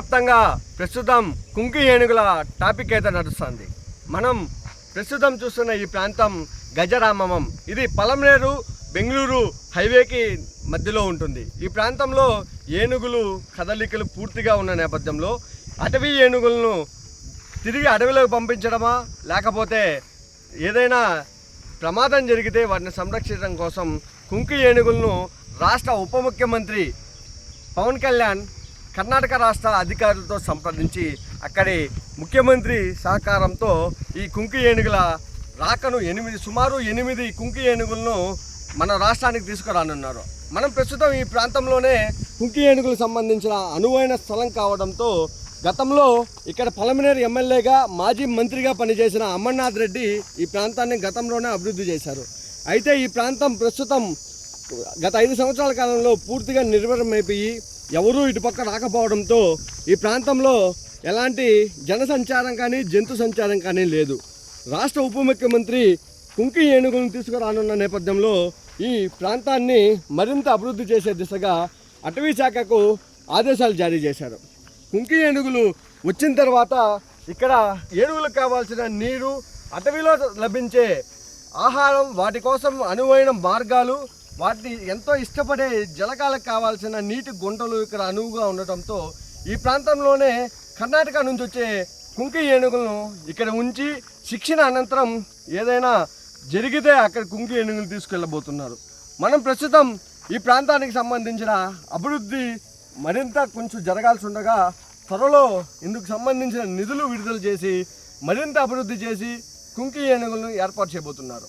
దేశవ్యాప్తంగా ప్రస్తుతం కుంకి ఏనుగుల టాపిక్ అయితే నడుస్తుంది. మనం ప్రస్తుతం చూస్తున్న ఈ ప్రాంతం గజరామమం. ఇది పలమనేరు బెంగళూరు హైవేకి మధ్యలో ఉంటుంది. ఈ ప్రాంతంలో ఏనుగులు కదలికలు పూర్తిగా ఉన్న నేపథ్యంలో అటవీ ఏనుగులను తిరిగి అడవిలోకి పంపించడమా లేకపోతే ఏదైనా ప్రమాదం జరిగితే వాటిని సంరక్షించడం కోసం కుంకి ఏనుగులను రాష్ట్ర ఉప ముఖ్యమంత్రి పవన్ కళ్యాణ్ కర్ణాటక రాష్ట్ర అధికారులతో సంప్రదించి అక్కడి ముఖ్యమంత్రి సహకారంతో ఈ కుంకి ఏనుగుల రాకను ఎనిమిది సుమారు ఎనిమిది కుంకి ఏనుగులను మన రాష్ట్రానికి తీసుకురానున్నారు. మనం ప్రస్తుతం ఈ ప్రాంతంలోనే కుంకి ఏనుగులకు సంబంధించిన అనువైన స్థలం కావడంతో గతంలో ఇక్కడ పలమనేరు ఎమ్మెల్యేగా మాజీ మంత్రిగా పనిచేసిన అమర్నాథ్ రెడ్డి ఈ ప్రాంతాన్ని గతంలోనే అభివృద్ధి చేశారు. అయితే ఈ ప్రాంతం ప్రస్తుతం గత ఐదు సంవత్సరాల కాలంలో పూర్తిగా నిర్వీర్యమైపోయి ఎవరూ ఇటుపక్క రాకపోవడంతో ఈ ప్రాంతంలో ఎలాంటి జన సంచారం కానీ జంతు సంచారం కానీ లేదు. రాష్ట్ర ఉప ముఖ్యమంత్రి కుంకి ఏనుగులను తీసుకురానున్న నేపథ్యంలో ఈ ప్రాంతాన్ని మరింత అభివృద్ధి చేసే దిశగా అటవీ శాఖకు ఆదేశాలు జారీ చేశారు. కుంకి ఏనుగులు వచ్చిన తర్వాత ఇక్కడ ఏనుగులకు కావాల్సిన నీరు అటవీలో లభించే ఆహారం వాటి కోసం అనువైన మార్గాలు వాటిని ఎంతో ఇష్టపడే జలకాలకు కావాల్సిన నీటి గుంటలు ఇక్కడ అనువుగా ఉండటంతో ఈ ప్రాంతంలోనే కర్ణాటక నుంచి వచ్చే కుంకి ఏనుగులను ఇక్కడ ఉంచి శిక్షణ అనంతరం ఏదైనా జరిగితే అక్కడ కుంకి ఏనుగులు తీసుకెళ్ళబోతున్నారు. మనం ప్రస్తుతం ఈ ప్రాంతానికి సంబంధించిన అభివృద్ధి మరింత కొంచెం జరగాల్సి ఉండగా త్వరలో ఇందుకు సంబంధించిన నిధులు విడుదల చేసి మరింత అభివృద్ధి చేసి కుంకి ఏనుగులను ఏర్పాటు చేయబోతున్నారు.